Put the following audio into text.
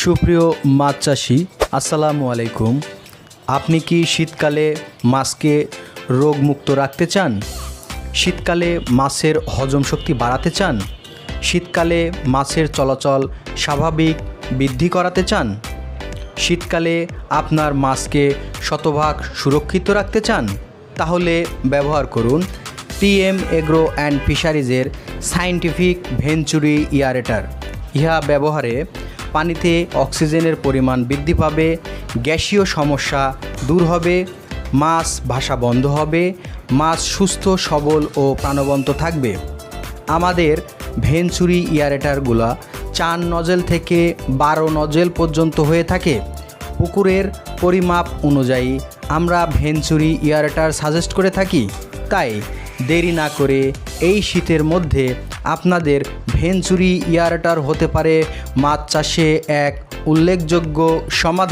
সুপ্রিয় মাছ চাষি, আসসালামু আলাইকুম। আপনি কি শীতকালে মাছকে রোগমুক্ত রাখতে চান? শীতকালে মাছের হজম শক্তি বাড়াতে চান? শীতকালে মাছের চলাচল স্বাভাবিক বৃদ্ধি করাতে চান? শীতকালে আপনার মাছকে শতভাগ সুরক্ষিত রাখতে চান? তাহলে ব্যবহার করুন পিএম এগ্রো অ্যান্ড ফিশারিজের সায়েন্টিফিক ভেঞ্চুরি ইয়ারেটার। ইহা ব্যবহারে পানিতে অক্সিজেনের পরিমাণ বৃদ্ধি পাবে, গ্যাসীয় সমস্যা দূর হবে, মাছ ভাষা বন্ধ হবে, মাছ সুস্থ, সবল ও প্রাণবন্ত থাকবে। আমাদের ভেঞ্চুরি ইয়ারেটারগুলা চার নজেল থেকে বারো নজেল পর্যন্ত হয়ে থাকে। পুকুরের পরিমাপ অনুযায়ী আমরা ভেঞ্চুরি ইয়ারেটার সাজেস্ট করে থাকি। তাই দেরি না করে এই শীতের মধ্যে আপনাদের ভেঞ্চুরি ইয়ারটার হতে পারে। মাছ চাষে এক উল্লেখযোগ্য সমাধান।